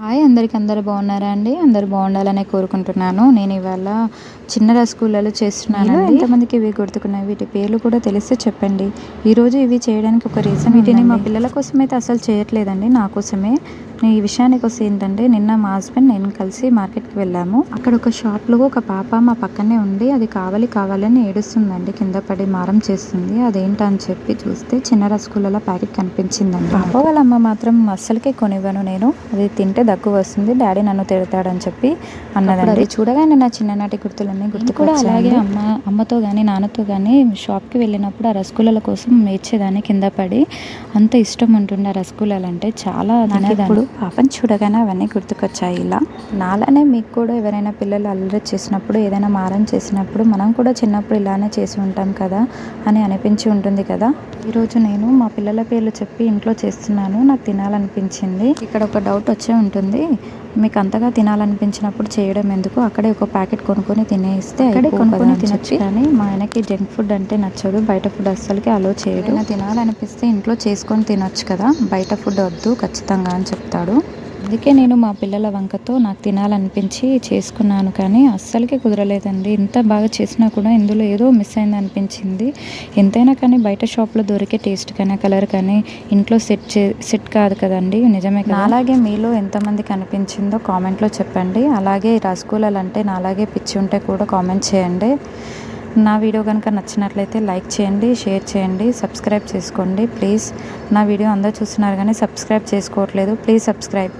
Hi అందరికి అందరు బాగున్నారా అండి? అందరు బాగుండాలని కోరుకుంటున్నాను. నేను ఇవాళ చిన్న రసగుల్లాలు చేస్తున్నాను ఎంతమందికి ఇవి గుర్తుకున్నాయి? వీటి పేర్లు కూడా తెలిస్తే చెప్పండి. ఈరోజు ఇవి చేయడానికి ఒక రీజన్ వీటిని మా పిల్లల కోసం అయితే అసలు చేయట్లేదండి. నా కోసమే ఈ విషయానికి వస్తే ఏంటంటే నిన్న మా హస్బెండ్ నేను కలిసి మార్కెట్కి వెళ్ళాము. అక్కడ ఒక షాప్లో ఒక పాప మా పక్కనే ఉండి అది కావాలి కావాలని ఏడుస్తుందండి. కింద పడి మారం చేస్తుంది. అదేంటని చెప్పి చూస్తే చిన్న రసగుల్లాల ప్యాకెట్ కనిపించిందండి. పాప వాళ్ళ అమ్మ మాత్రం అస్సలకే కొనివ్వను నేను. అది తింటే దగ్గు వస్తుంది. డాడీ నన్ను తిడతాడని చెప్పి అన్నదండి. అది చూడగానే నా చిన్ననాటి గుర్తులన్నీ గుర్తు కూడా అలాగే అమ్మ అమ్మతో కానీ నాన్నతో కానీ షాప్కి వెళ్ళినప్పుడు ఆ రసగుల్లాల కోసం నేర్చేదాన్ని కింద పడి అంత ఇష్టం ఉంటుండే ఆ రసగుల్లాలు అంటే చాలా తినేదాన్ని. పాపని చూడగానే అవన్నీ గుర్తుకొచ్చాయి ఇలా. నాలానే మీకు కూడా ఎవరైనా పిల్లలు అల్లరి చేసినప్పుడు ఏదైనా మారం చేసినప్పుడు మనం కూడా చిన్నప్పుడు ఇలానే చేసి ఉంటాం కదా అని అనిపించి ఉంటుంది కదా. ఈరోజు నేను మా పిల్లల పేర్లు చెప్పి ఇంట్లో చేస్తున్నాను. నాకు తినాలనిపించింది. ఇక్కడ ఒక డౌట్ వచ్చే ఉంటుంది. మీకు అంతగా తినాలనిపించినప్పుడు చేయడం ఎందుకు? అక్కడే ఒక ప్యాకెట్ కొనుక్కొని తినేస్తే అక్కడే కొనుక్కొని తినచ్చు కానీ మా ఆయనకి జంక్ ఫుడ్ అంటే నచ్చదు. బయట ఫుడ్ అస్సలకి అలో చేయడు. తినాలనిపిస్తే ఇంట్లో చేసుకొని తినొచ్చు కదా. బయట ఫుడ్ వద్దు ఖచ్చితంగా అని చేస్తాడు. అందుకే నేను మా పిల్లల వంకతో నాకు తినాలనిపించి చేసుకున్నాను కానీ అస్సలకి కుదరలేదండి. ఇంత బాగా చేసినా కూడా ఇందులో ఏదో మిస్ అయింది అనిపించింది ఎంతైనా కానీ బయట షాప్లో దొరికే టేస్ట్ కానీ కలర్ కానీ ఇంట్లో సెట్ చే సెట్ కాదు కదండి. నిజమే కదా? అలాగే మీలో ఎంతమందికి అనిపించిందో కామెంట్లో చెప్పండి. అలాగే రసగుల్లాలు అంటే నాలాగే పిచ్చి ఉంటే కూడా కామెంట్ చేయండి. నా వీడియో కనుక నచ్చినట్లయితే లైక్ చేయండి షేర్ చేయండి సబ్స్క్రైబ్ చేసుకోండి. ప్లీజ్ నా వీడియో అందరూ చూస్తున్నారు కానీ సబ్స్క్రైబ్ చేసుకోవట్లేదు. Please subscribe.